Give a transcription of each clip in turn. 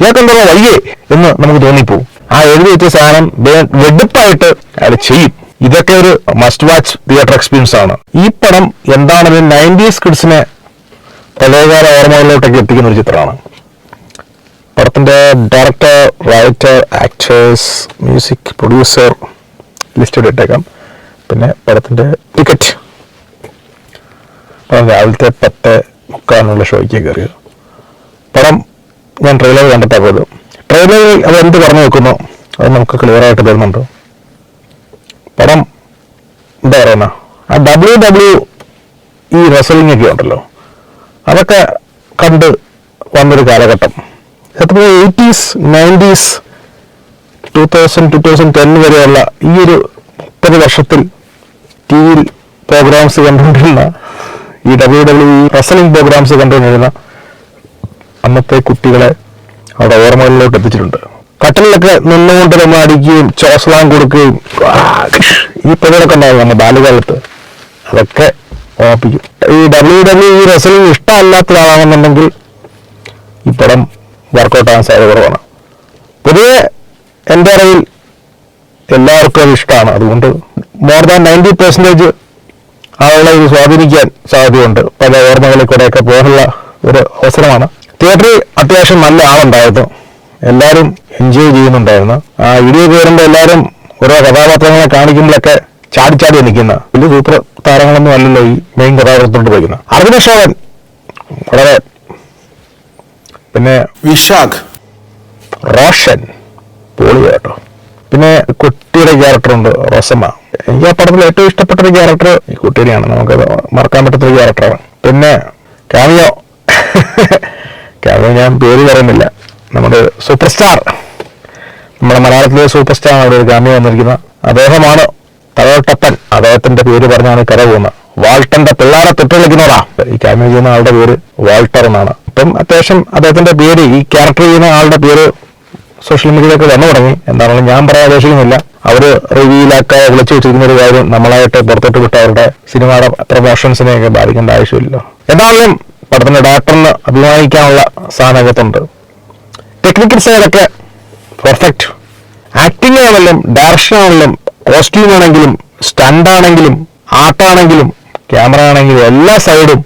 ഇയാൾക്കെന്തോ വയ്യേ എന്ന് നമുക്ക് തോന്നിപ്പോവും. ആ എഴുതി വെച്ച സാധനം വെടുപ്പായിട്ട് അയാൾ ചെയ്യും. ഇതൊക്കെ ഒരു മസ്റ്റ് വാച്ച് തിയേറ്റർ എക്സ്പീരിയൻസ് ആണ്. ഈ പടം എന്താണെന്ന് നയന്റീസ് കിഡ്സിനെ പഴയകാല ഓർമ്മകളിലോട്ടൊക്കെ എത്തിക്കുന്ന ഒരു ചിത്രമാണ്. പടത്തിന്റെ director writer actors music producer listed ഇട്ടേക്കാം. പിന്നെ പടത്തിന്റെ ടിക്കറ്റ് രാവിലത്തെ പത്ത് മുക്കാനുള്ള ഷോയ്ക്ക് കയറിയത് പടം ഞാൻ ട്രെയിലർ കണ്ടിട്ടാ പോയത്. ട്രെയിലറിൽ അത് എന്ത് പറഞ്ഞു വെക്കുന്നു? അത് നമുക്ക് ക്ലിയർ ആയിട്ട് തരുന്നുണ്ട്. പടം എന്താ പറയുന്ന? ആ ഡബ്ല്യു ഡബ്ല്യു ഈ റെസലിംഗ് ഒക്കെ ഉണ്ടല്ലോ. അതൊക്കെ കണ്ട് വന്നൊരു കാലഘട്ടം. സത്യത്തിൽ eighties nineties two thousand two thousand ten വരെയുള്ള ഈ ഒരു മുപ്പത് വർഷത്തിൽ ടി വിയിൽ പ്രോഗ്രാംസ് കണ്ടുകൊണ്ടിരുന്ന ഈ ഡബ്ല്യു ഡബ്ല്യു റെസലിംഗ് പ്രോഗ്രാംസ് കണ്ടുകൊണ്ടിരുന്ന അന്നത്തെ കുട്ടികളെ അവിടെ ഓർമ്മകളിലോട്ട് എത്തിച്ചിട്ടുണ്ട്. കട്ടലിലൊക്കെ നിന്നുകൊണ്ട് നമ്മൾ അടിക്കുകയും ചോസ്ലാം കൊടുക്കുകയും ഈ പരിപാടിയൊക്കെ ഉണ്ടായിരുന്നു നമ്മുടെ ബാല്യകാലത്ത്. അതൊക്കെ ഓർപ്പിക്കും ഈ ഡബ്ല്യു ഡബ്ല്യു ഈ റെസലിംഗ് ഇഷ്ടമല്ലാത്ത ഒരാളാണെന്നുണ്ടെങ്കിൽ ഈ പടം വർക്കൗട്ട് ആകാൻ സാധ്യത കുറവാണ്. പൊതുവെ എന്റെ അറിവിൽ എല്ലാവർക്കും അത് ഇഷ്ടമാണ്. അതുകൊണ്ട് മോർ ദാൻ നയന്റി പെർസെന്റേജ് ആളുകളെ ഇത് സ്വാധീനിക്കാൻ സാധ്യതയുണ്ട്. പല ഓർമ്മകളിൽ കൂടെയൊക്കെ പോകാനുള്ള ഒരു അവസരമാണ് തിയേറ്ററിൽ അത്യാവശ്യം നല്ല ആളുണ്ടായിരുന്നു. എല്ലാവരും എൻജോയ് ചെയ്യുന്നുണ്ടായിരുന്നു. ആ വീഡിയോ കയറുമ്പോൾ എല്ലാവരും ഓരോ കഥാപാത്രങ്ങളെ കാണിക്കുമ്പോഴൊക്കെ ചാടി ചാടി നിൽക്കുന്ന വലിയ സൂപ്പർ താരങ്ങളൊന്നും അല്ലല്ലോ ഈ മെയിൻ കഥാപാത്രത്തോട്ട് പോയിക്കുന്നത്. അർജുന ശോഭൻ വളരെ പിന്നെ വിശാഖ്. റോഷൻ പോളിയോ കേട്ടോ പിന്നെ കുട്ടിയുടെ ക്യാരക്ടറുണ്ട് റോസമ്മ. എനിക്ക് ആ പടത്തിൽ ഏറ്റവും ഇഷ്ടപ്പെട്ട ഒരു ക്യാരക്ടർ ഈ കുട്ടിയുടെയാണ് നമുക്ക് മറക്കാൻ പറ്റാത്ത ഒരു ക്യാരക്ടറാണ് പിന്നെ കാമിയോ കാമിയോ ഞാൻ പേര് പറയുന്നില്ല. നമ്മുടെ സൂപ്പർ സ്റ്റാർ നമ്മുടെ മലയാളത്തിലെ സൂപ്പർ സ്റ്റാർ അവിടെ ഒരു ഗാമ്യം വന്നിരിക്കുന്ന അദ്ദേഹമാണ് തലോട്ടപ്പൻ അദ്ദേഹത്തിന്റെ പേര് പറഞ്ഞാണ് കര പോകുന്നത്. വാൾട്ടന്റെ പിള്ളേരെ തൊട്ട് വിളിക്കുന്നതാ ഈ കാമിയോ ചെയ്യുന്ന ആളുടെ പേര് വാൾട്ടർ എന്നാണ്. അപ്പം അത്യാവശ്യം അദ്ദേഹത്തിന്റെ പേര് ഈ ക്യാരക്ടർ ചെയ്യുന്ന ആളുടെ പേര് സോഷ്യൽ മീഡിയയിലൊക്കെ വന്നു തുടങ്ങി. എന്താണെങ്കിലും ഞാൻ പറയാൻ ഉദ്ദേശിക്കുന്നില്ല. അവർ റിവ്യൂലാക്കെ വിളിച്ചു വെച്ചിരിക്കുന്ന ഒരു കാര്യം നമ്മളായിട്ട് പുറത്തോട്ട് വിട്ട അവരുടെ സിനിമയുടെ പ്രൊമോഷൻസിനെയൊക്കെ ബാധിക്കേണ്ട ആവശ്യമില്ലല്ലോ. എന്നാലും പടത്തിന്റെ ഡയറക്ടറിന് അഭിമാനിക്കാനുള്ള സാധനകത്തുണ്ട് ടെക്നിക്കൽ സൈഡൊക്കെ പെർഫെക്റ്റ് ആക്ടിംഗ് ആണെങ്കിലും ഡയറക്ഷൻ ആണെങ്കിലും കോസ്റ്റ്യൂം ആണെങ്കിലും സ്റ്റണ്ട് ആണെങ്കിലും ആർട്ടാണെങ്കിലും ക്യാമറ ആണെങ്കിലും എല്ലാ സൈഡും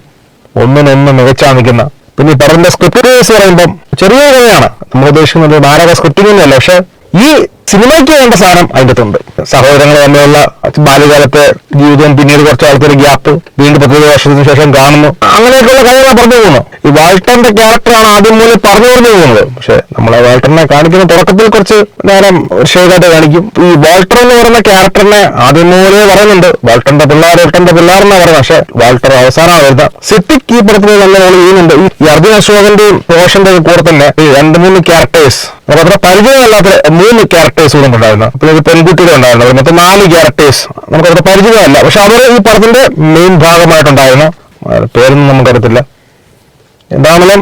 ഒന്നിനൊന്ന് മികച്ചാ നിൽക്കുന്ന. പിന്നെ പടത്തിന്റെ സ്ക്രിപ്റ്റ് പറയുമ്പം ചെറിയ കഥയാണ്. നമ്മൾ ഉദ്ദേശിക്കുന്നത് നാരക സ്ക്രിപ്റ്റിംഗ് ഒന്നുമല്ല. പക്ഷെ ഈ സിനിമയ്ക്ക് വേണ്ട സാധനം അതിന്റെ അകത്തുണ്ട്. സഹോദരങ്ങൾ തമ്മിലുള്ള ബാല്യകാലത്തെ ജീവിതം പിന്നീട് കുറച്ച് ആൾക്കൊരു ഗ്യാപ്പ് വീണ്ടും പത്ത് വർഷത്തിന് ശേഷം കാണുന്നു. അങ്ങനെയൊക്കെയുള്ള കാര്യങ്ങൾ പറഞ്ഞു പോകുന്നു ഈ വാൾട്ടറിന്റെ ക്യാരക്ടറാണ് ആദ്യം മുതൽ പറഞ്ഞു പറഞ്ഞു പോകുന്നത്. പക്ഷെ നമ്മളെ വാൾട്ടറിനെ കാണിക്കുന്ന തുടക്കത്തിൽ കുറച്ച് നേരം ഷേഖായിട്ട് കാണിക്കും. ഈ വാൾട്ടർ എന്ന് പറയുന്ന ക്യാരക്ടറിനെ ആദ്യം മുതലേ പറയുന്നുണ്ട്. വാൾട്ടറിന്റെ പിള്ളേർ വാൾട്ടറിന്റെ പിള്ളേർ എന്നാ പറയുന്നത്. പക്ഷെ വാൾട്ടർ അവസാനമാണ് വരുന്നത് സിറ്റിക് ഈ പടത്തിൽ നല്ല റോൾ ചെയ്യുന്നുണ്ട്. ഈ- അർജുന അശോകന്റെയും റോഷന്റെയും കൂടെ തന്നെ രണ്ട് മൂന്ന് ക്യാരക്ടേഴ്സ് നമുക്ക് അത്ര പരിചയമല്ലാത്ത മൂന്ന് ക്യാരക്ടേഴ്സ് കൂടെ ഉണ്ടായിരുന്നു. അപ്പോൾ ഒരു പെൺകുട്ടികൾ ഉണ്ടായിരുന്നു. മൊത്തം നാല് ക്യാരക്ടേഴ്സ് നമുക്കവിടെ പരിചയമല്ല. പക്ഷെ അവർ ഈ പടത്തിന്റെ മെയിൻ ഭാഗമായിട്ടുണ്ടായിരുന്നു. പേരൊന്നും നമുക്കറിയത്തില്ല. എന്താണെങ്കിലും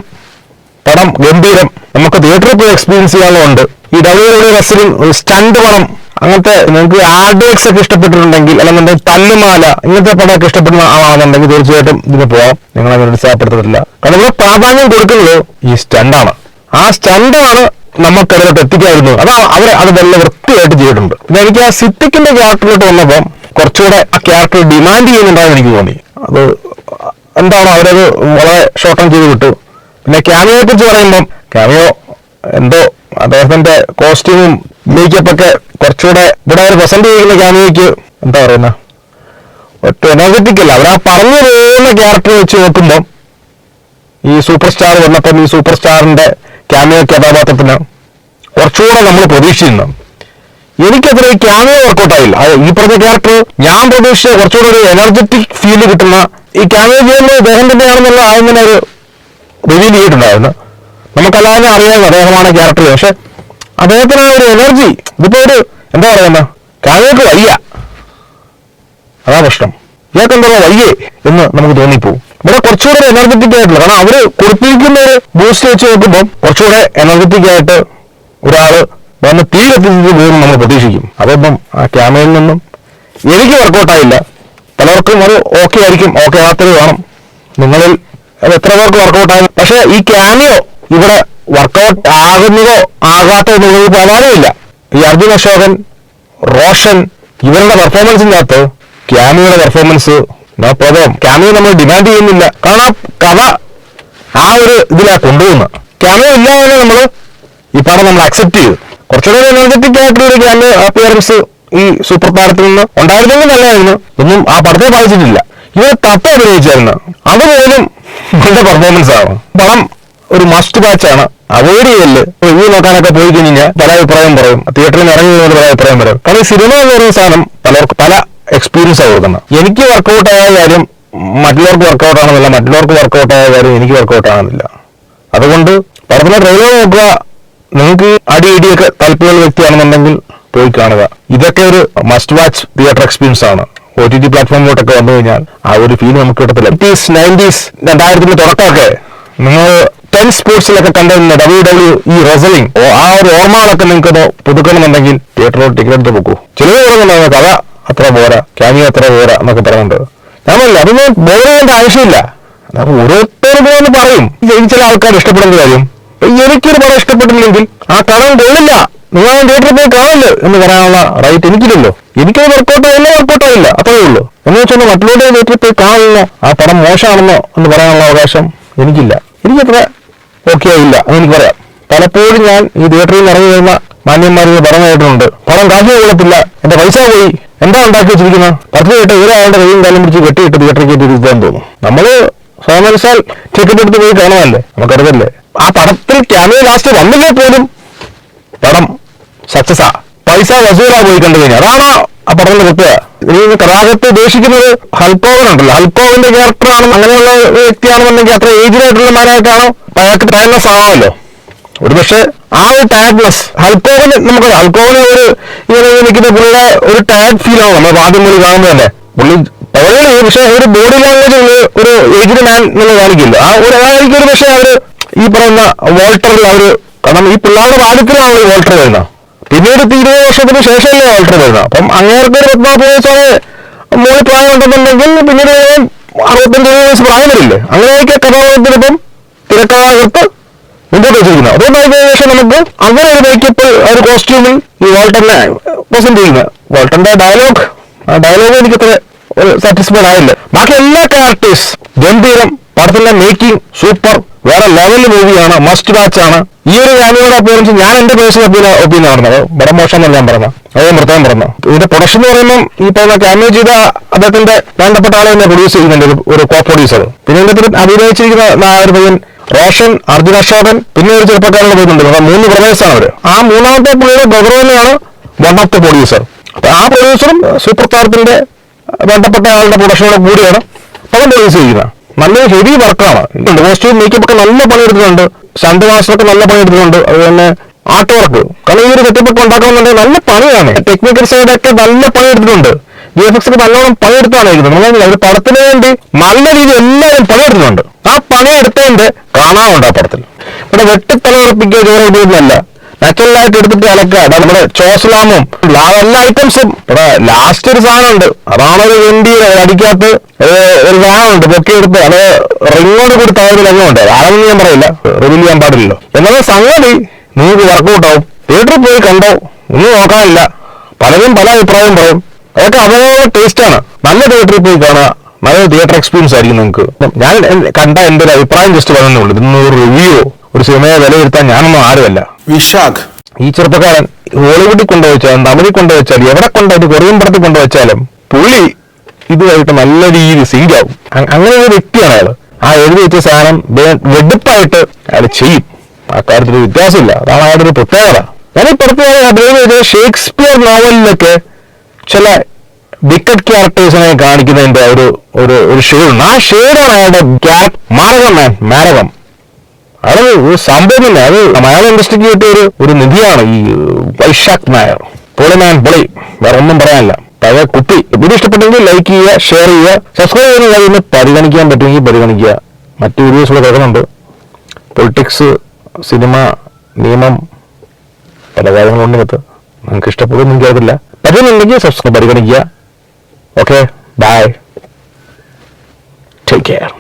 പടം ഗംഭീരം. നമുക്ക് തിയേറ്ററിൽ പോയി എക്സ്പീരിയൻസ് ചെയ്യാനുള്ളതുണ്ട് ഈ ഡബ്ല്യു ഡബ്ല്യു റെസ്ലിംഗ് സ്റ്റണ്ട് പടം അങ്ങനത്തെ നിങ്ങൾക്ക് ആർഡിയക്സ് ഒക്കെ ഇഷ്ടപ്പെട്ടിട്ടുണ്ടെങ്കിൽ അല്ലെങ്കിൽ തല്ലുമാല ഇങ്ങനത്തെ പടമൊക്കെ ഇഷ്ടപ്പെടുന്ന ആളാണെന്നുണ്ടെങ്കിൽ തീർച്ചയായിട്ടും ഇതിന് പോവാം. നിങ്ങളെ നിരുത്സാഹപ്പെടുത്തത്തില്ല കാരണം ഇവിടെ പ്രാധാന്യം കൊടുക്കുന്നത് ഈ സ്റ്റണ്ടാണ് ആ സ്റ്റണ്ടാണ് നമുക്കതിലോട്ട് എത്തിക്കായിരുന്നു. അതാ അവരെ അത് വളരെ വൃത്തിയായിട്ട് ചെയ്തിട്ടുണ്ട്. പിന്നെ എനിക്ക് ആ സിറ്റിക്കിന്റെ ക്യാരക്ടറിലോട്ട് വന്നപ്പോൾ കുറച്ചുകൂടെ ആ ക്യാരക്ടർ ഡിമാൻഡ് ചെയ്യുന്നുണ്ടായെന്ന് എനിക്ക് തോന്നി. അത് എന്താണ് അവരത് വളരെ ഷോർട്ട് ടൈം ചെയ്ത് വിട്ടു. പിന്നെ ക്യാമിയോയെ കുറിച്ച് പറയുമ്പം ക്യാമിയോ എന്തോ അദ്ദേഹത്തിന്റെ കോസ്റ്റ്യൂമും മേക്കപ്പ് ഒക്കെ കുറച്ചുകൂടെ ഇവിടെ അവർ പ്രസന്റ് ചെയ്യുന്ന ക്യാമിയോയ്ക്ക് എന്താ പറയുന്ന? ഒറ്റ എനർജറ്റിക് അല്ല. അവർ ആ പറഞ്ഞു പോകുന്ന ക്യാരക്ടർ വെച്ച് നോക്കുമ്പം ഈ സൂപ്പർ സ്റ്റാർ വന്നപ്പം ഈ സൂപ്പർ സ്റ്റാറിന്റെ ക്യാമിയോ കഥാപാത്രത്തിന് കുറച്ചുകൂടെ നമ്മൾ പ്രതീക്ഷിച്ചിരുന്നു. എനിക്കത്ര ക്യാമിയോ വർക്കൗട്ടായില്ല ഈ പറഞ്ഞ ക്യാരക്ടർ ഞാൻ പ്രതീക്ഷിച്ച കുറച്ചുകൂടെ ഒരു എനർജറ്റിക് ഫീൽ കിട്ടുന്ന ഈ ക്യാമിയോ ചെയ്യുന്നത് അദ്ദേഹം തന്നെയാണെന്നുള്ള അങ്ങനെ ഒരു റിവീൽ ചെയ്തിട്ടുണ്ടായിരുന്നു. നമുക്കെല്ലാവരും അറിയാവുന്ന അദ്ദേഹമാണ് ക്യാരക്ടർ പക്ഷെ അദ്ദേഹത്തിന് ആ ഒരു എനർജി ഇതിപ്പോ ഒരു എന്താ പറയുന്ന? ക്യാമിയോക്ക് വയ്യ. അതാ പ്രശ്നം. ഇയാൾക്ക് എന്താ വയ്യേ എന്ന് നമുക്ക് തോന്നിപ്പോവും. ഇവിടെ കുറച്ചുകൂടെ എനർജറ്റിക് ആയിട്ടുള്ള കാരണം അവർ കൊടുത്തിരിക്കുന്ന ഒരു ബൂസ്റ്റ് വെച്ച് നോക്കുമ്പോൾ കുറച്ചുകൂടെ എനർജറ്റിക് ആയിട്ട് ഒരാൾ വന്ന് തീ കത്തിച്ച് പോകുന്നു നമ്മൾ പ്രതീക്ഷിക്കും. അതൊന്നും ആ ക്യാമറയിൽ നിന്നും എനിക്ക് വർക്കൗട്ടായില്ല പലർക്കും അത് ഓക്കെ ആയിരിക്കും ഓക്കെ ആകാത്തത് വേണം. നിങ്ങളിൽ അത് എത്ര പേർക്ക് വർക്കൗട്ടായി പക്ഷേ ഈ ക്യാമിയോ ഇവിടെ വർക്ക് വർക്കൗട്ട് ആകുന്നതോ ആകാത്തോ എന്നുള്ളത് പ്രധാനമില്ല ഈ അർജുൻ അശോകൻ റോഷൻ ഇവരുടെ പെർഫോമൻസിന്റെ അകത്ത് ക്യാമിയുടെ പെർഫോമൻസ് പ്രോബ്ലം ക്യാമിയോ നമ്മൾ ഡിമാൻഡ് ചെയ്യുന്നില്ല. കാരണം കഥ ആ ഒരു ഇതിലാ കൊണ്ടുപോകുന്നത്. ക്യാമിയോ ഇല്ലാതെ നമ്മൾ ഈ പടം നമ്മൾ അക്സെപ്റ്റ് ചെയ്തു. കുറച്ചുകൂടെ എനർജറ്റിക് ആയിട്ടുള്ള ഒരു ക്യാമിയോ അപ്പിയറൻസ് ഈ സൂപ്പർ താരത്തിൽ നിന്ന് ഉണ്ടായിരുന്നെങ്കിൽ നല്ലതായിരുന്നു. ഒന്നും ആ പടത്തെ ബാധിച്ചിട്ടില്ല ഇവർ തത്ത അഭിനയിച്ചായിരുന്നു. അതുപോലും നല്ല പെർഫോമൻസ് ആണ്. പടം ഒരു മസ്റ്റ് ബാച്ച് ആണ്. അവോയ്ഡ് ചെയ്യൽ റിവ്യൂ നോക്കാനൊക്കെ പോയി കഴിഞ്ഞാൽ പല അഭിപ്രായം പറയും. തിയേറ്ററിൽ ഇറങ്ങി പല അഭിപ്രായം പറയും. കാരണം സിനിമ എന്ന് പറയുന്ന സാധനം പലർക്ക് പല എക്സ്പീരിയൻസ് കൊടുക്കണം എനിക്ക് വർക്കൗട്ട് ആയ കാര്യം മറ്റുള്ളവർക്ക് വർക്കൗട്ട് ആണെന്നില്ല. മറ്റുള്ളവർക്ക് വർക്കൗട്ട് ആയ കാര്യം എനിക്ക് വർക്കൗട്ട് ആകുന്നില്ല അതുകൊണ്ട് പടത്തിലെ ട്രെയിലർ നോക്കുക. നിങ്ങൾക്ക് അടി ഇടിയൊക്കെ താല്പര്യമുള്ള വ്യക്തിയാണെന്നുണ്ടെങ്കിൽ പോയി കാണുക. ഇതൊക്കെ ഒരു മസ്റ്റ് വാച്ച് തിയേറ്റർ എക്സ്പീരിയൻസ് ആണ്. ഒ ടി ടി പ്ലാറ്റ്ഫോമിലോട്ടൊക്കെ വന്നു കഴിഞ്ഞാൽ ആ ഒരു ഫീൽ നമുക്ക് കിട്ടത്തില്ല. എയ്റ്റീസ് നയന്റീസ് രണ്ടായിരത്തിന്റെ തുടക്കമൊക്കെ നിങ്ങൾ ടെൻ സ്പോർട്സിലൊക്കെ കണ്ടിരുന്ന ഡബ്ല്യു ഡബ്ല്യു ഈ റെസലിംഗ് ആ ഒരു ഓർമ്മകളൊക്കെ നിങ്ങൾക്ക് പുതുക്കണമെന്നുണ്ടെങ്കിൽ തിയേറ്ററിലോട്ട് ടിക്കറ്റ് എടുത്ത് പോക്കൂ. ചിലവ് കഥ അത്ര പോരാ ക്യാമിയോ അത്ര പോരാ എന്നൊക്കെ പറയുന്നുണ്ട്. ഞാൻ പറയില്ല അതൊന്നും ബോർ ചെയ്യേണ്ട ആവശ്യമില്ല. ഓരോരുത്തരും ഒന്ന് പറയും. ചില ആൾക്കാർ ഇഷ്ടപ്പെടുന്ന കാര്യം. എനിക്കൊരു പടം ഇഷ്ടപ്പെട്ടില്ലെങ്കിൽ ആ കടം കൊള്ളില്ല. നിങ്ങൾ തിയേറ്ററിൽ പോയി കാണില്ല എന്ന് പറയാനുള്ള റൈറ്റ് എനിക്കില്ലല്ലോ. എനിക്കത് വർക്കൗട്ട് ആയില്ല വർക്കൗട്ട് ആയില്ല. അത്രേ ഉള്ളൂ. എന്ന് വെച്ചാൽ മറ്റുള്ളവരുടെ തിയേറ്ററിൽ പോയി കാണില്ല ആ പടം മോശമാണെന്നോ എന്ന് പറയാനുള്ള അവകാശം എനിക്കില്ല. എനിക്കത്ര ഓക്കെ ആയില്ല എന്ന് എനിക്ക് പറയാം. പലപ്പോഴും ഞാൻ ഈ തിയേറ്ററിൽ നിന്ന് ഇറങ്ങി വരുന്ന മാന്യന്മാരിൽ പറഞ്ഞു കേട്ടിട്ടുണ്ട് പണം കാശ് കൊള്ളത്തില്ല. എന്റെ പൈസ പോയി. എന്താ ഉണ്ടാക്കി വെച്ചിരിക്കുന്നത്? പത്ത് കേട്ട് ഒരാളുടെ കയ്യും കാലം പിടിച്ച് കെട്ടിയിട്ട് തിയേറ്ററിൽ കയറ്റി ഇരുത്താൻ തോന്നും. നമ്മൾ സ്വാമനുസാൽ ടിക്കറ്റ് എടുത്ത് പോയി കാണുമല്ലേ നമുക്കറിയല്ലേ ആ പടത്തിൽ ക്യാമറ ലാസ്റ്റ് വന്നില്ലേ പോലും? പടം സക്സസാ പൈസ വസൂലാ പോയി കണ്ടു കഴിഞ്ഞാൽ. അതാണ് ആ പടത്തിന്റെ പ്രത്യേകത? ഇനി കഥാകത്ത് ഉദ്ദേശിക്കുന്നത് ഹൽക്കോവൻ ഉണ്ടല്ലോ. ഹൽക്കോവന്റെ ക്യാരക്ടറാണ് അങ്ങനെയുള്ള വ്യക്തിയാണെന്നുണ്ടെങ്കിൽ അത്ര ഏജിലായിട്ടുള്ള മാനായിട്ടാണ്? അയാൾക്ക് ടൈംലെസ് ആണല്ലോ ഒരു പക്ഷേ ആ ഒരു ടയർഡ്നെസ് ഹൽക്കോവന് നമുക്ക് ഹൽക്കോവന് ഒരു ഇങ്ങനെ നിൽക്കുന്ന പുള്ളിയുടെ ഒരു ടയർഡ് ഫീൽ ആവും. നമ്മൾ ആദ്യം മുതൽ കാണുമ്പോൾ തന്നെ. പുള്ളി പവറുകൾ പക്ഷെ ഒരു ബോഡി ലാംഗ്വേജ് ഉള്ള ഒരു ഏജ്ഡ് മാൻ നിങ്ങൾ കാണിക്കില്ല ആ ഒരു ആയിരിക്കും ഒരു പക്ഷേ അവർ ഈ പറയുന്ന വോൾട്ടറിൽ അവർ കാരണം ഈ പിള്ളേരുടെ ബാല്യത്തിലാണ് ഈ വോൾട്ടർ വരുന്നത് പിന്നീട് ഇരുപത് വർഷത്തിന് ശേഷമല്ലേ വോൾട്ടർ വരുന്നത് അപ്പം അങ്ങേർക്ക് ഒരു പത്നാപത് വയസ്സോടെ മോളി പ്രായം ഉണ്ടെന്നുണ്ടെങ്കിൽ പിന്നീട് അറുപത്തഞ്ച് വയസ്സ് പ്രായം വരില്ലേ? അങ്ങനെയൊക്കെ കഥാപാത്രത്തിനിപ്പം തിരക്കഥാകൃത്ത് മുമ്പോട്ട് വെച്ചിരിക്കുന്നത് അതുകൊണ്ടാണ് ഏകദേശം നമുക്ക് അങ്ങനെ ഒരു മേക്കപ്പ് ഒരു കോസ്റ്റ്യൂമിൽ ഈ വോൾട്ടറിനെ പ്രസന്റ് ചെയ്യുന്നത് വോൾട്ടറിന്റെ ഡയലോഗ് ആ ഡയലോഗ് എനിക്ക് അത്ര സാറ്റിസ്ഫൈഡ് ആയില്ല. ബാക്കി എല്ലാ ക്യാരക്ടേഴ്സ് ഗംഭീരം പടത്തിന്റെ മേക്കിംഗ് സൂപ്പർ വേറെ ലെവൽ മൂവിയാണ് മസ്റ്റ് വാച്ച് ആണ്. ഈ ഒരു ഫാമിലിയുടെ അപ്പിയറൻസ് ഞാൻ എന്റെ പേഴ്സണൽ ഒപ്പീനിയൻ ഒപ്പീനിയൻ പറഞ്ഞത് പടം എന്നല്ല ഞാൻ പറഞ്ഞത്. അതേ മൃത്തം പറഞ്ഞു ഇതിന്റെ പ്രൊഡക്ഷൻ എന്ന് പറയുമ്പോൾ ഈ പറയുന്ന ക്യാമിയോ ചെയ്ത അദ്ദേഹത്തിന്റെ വേണ്ടപ്പെട്ട ആളെ തന്നെ പ്രൊഡ്യൂസ് ചെയ്യുന്നുണ്ട്. ഒരു- ഒരു കോ പ്രൊഡ്യൂസർ പിന്നെ അഭിനയിച്ചിരിക്കുന്ന ആ ഒരു പയ്യൻ റോഷൻ അർജുന അശോകൻ പിന്നെ ഒരു ചെറുപ്പക്കാരുടെ പോകുന്നുണ്ട് അപ്പൊ മൂന്ന് പ്രൊഡ്യൂസറാണ് അവർ ആ മൂന്നാമത്തെ പുള്ളിയുടെ ബ്രദർ തന്നെയാണ് വൺ ഓഫ് ദ പ്രൊഡ്യൂസർ അപ്പൊ ആ പ്രൊഡ്യൂസറും സൂപ്പർ താരത്തിന്റെ വേണ്ടപ്പെട്ട ആളുടെ പ്രൊഡക്ഷനോട് കൂടിയാണ് പടം പ്രൊഡ്യൂസ് ചെയ്യുന്നത്. നല്ല ഹെവി വർക്കാണ് കോസ്റ്റ്യൂം മേക്കപ്പ് ഒക്കെ നല്ല പണിയെടുത്തിട്ടുണ്ട് ഷണ്ട് മാസ്റ്ററൊക്കെ നല്ല പണി പണിയെടുത്തിട്ടുണ്ട് അതുപോലെ ആർട്ട് വർക്ക് കാരണം ഈ ഒരു സെറ്റപ്പ് ഒക്കെ ഉണ്ടാക്കണമെന്നുണ്ടെങ്കിൽ നല്ല പണിയാണ്. ടെക്നിക്കൽ സൈഡൊക്കെ നല്ല പണി പണിയെടുത്തിട്ടുണ്ട് വി എഫ് എക്സ് ഒക്കെ നല്ലോണം പണിയെടുത്താണ് നമ്മളെ ഒരു പടത്തിന് വേണ്ടി നല്ല രീതിയിൽ എല്ലാവരും പണിയെടുത്തിട്ടുണ്ട് ആ പണിയെടുത്തതിന്റെ കാണാറുണ്ട് ആ പടത്തിൽ. ഇവിടെ വെട്ടിത്തലവർപ്പിക്കുക ചോറുന്നല്ല നാച്ചുറൽ ആയിട്ട് എടുത്തിട്ട് അലക്കുക. അതാ നമ്മുടെ ചോസ്ലാമും എല്ലാ ഐറ്റംസും ഇവിടെ ലാസ്റ്റ് ഒരു സാധനമുണ്ട്. അതാണ് ഒരു വെണ്ടിയുടെ അടിക്കാത്ത ഒരു സാധനമുണ്ട് പൊക്കിയെടുത്ത് അത് റിങ്ങോട് കൂടി താഴ്ന്ന രംഗമുണ്ട് അതൊന്നും ഞാൻ പറയില്ല. റിവീൽ ചെയ്യാൻ പാടില്ലല്ലോ. എന്നാലും സംഗതി നിങ്ങൾക്ക് വർക്കൗട്ട് ആവും. തിയേറ്ററിൽ പോയി കണ്ടോ? ഒന്നും നോക്കാനില്ല. പലരും പല അഭിപ്രായം പറയും. അതൊക്കെ അവരുടെ ടേസ്റ്റാണ് നല്ല തിയേറ്ററിൽ പോയി കാണാം നല്ല തിയേറ്റർ എക്സ്പീരിയൻസ് ആയിരിക്കും നിങ്ങൾക്ക്. ഞാൻ കണ്ട എന്റെ ഒരു അഭിപ്രായം ജസ്റ്റ് പറയുന്നേ ഉള്ളൂ. ഇതൊന്നും ഒരു റിവ്യൂ ഒരു സിനിമയെ വിലയിരുത്താൻ ഞാനൊന്നും ആരുമല്ല. വിശാഖ്. ഈ ചെറുപ്പക്കാരൻ ഹോളിവുഡിൽ കൊണ്ടുവച്ചാലും തമിഴിൽ കൊണ്ടുവച്ചാലും എവിടെ കൊണ്ടുവച്ച് കൊറിയൻ പടത്തിൽ കൊണ്ടുവച്ചാലും പുള്ളി ഇതുമായിട്ട് നല്ല രീതിയിൽ സിങ്ക് ആവും. അ- അങ്ങനെ ഒരു വ്യക്തിയാണ് അയാൾ ആ എഴുതി വെച്ച സാധനം വെടുപ്പായിട്ട് അയാൾ ചെയ്യും. ആ കാര്യത്തിൽ വ്യത്യാസമില്ല. അതാണ് അയാളുടെ ഒരു പ്രത്യേകത. ഞാൻ ഈ ഷേക്സ്പിയർ നോവലിലൊക്കെ ചില വിക്കറ്റ് ക്യാരക്ടേഴ്സിനെ കാണിക്കുന്നതിന്റെ ഒരു ഒരു ഒരു ഷെയ്ഡുണ്ട്. ആ ഷെയ്ഡാണ് അയാളുടെ ക്യാരക്ടർ മാരകം മാൻ മാരകം. അത് ഒരു സംഭവം അത് മലയാളം ഇൻഡസ്ട്രിക്ക് കിട്ടിയ ഒരു ഒരു നിധിയാണ് ഈ വൈശാഖ് നായർ. പൊളി മാൻ പൊളി വേറെ ഒന്നും പറയാനില്ല. പഴയ കുട്ടി. വീഡിയോ ഇഷ്ടപ്പെട്ടെങ്കിൽ ലൈക്ക് ചെയ്യുക ഷെയർ ചെയ്യുക സബ്സ്ക്രൈബ് ചെയ്യുന്ന കാര്യം പരിഗണിക്കാൻ പറ്റുമെങ്കിൽ പരിഗണിക്കുക. മറ്റു വീഡിയോസ് കേൾക്കുന്നുണ്ട്. പൊളിറ്റിക്സ് സിനിമ നിയമം പല കാര്യങ്ങളുണ്ട് ഇതിനകത്ത്. നിങ്ങൾക്ക് ഇഷ്ടപ്പെടുമെന്ന് എനിക്കറിയില്ല പറ്റുന്നുണ്ടെങ്കിൽ സബ്സ്ക്രൈബ് പരിഗണിക്കുക ഓക്കെ ബൈ ടേക്ക് കെയർ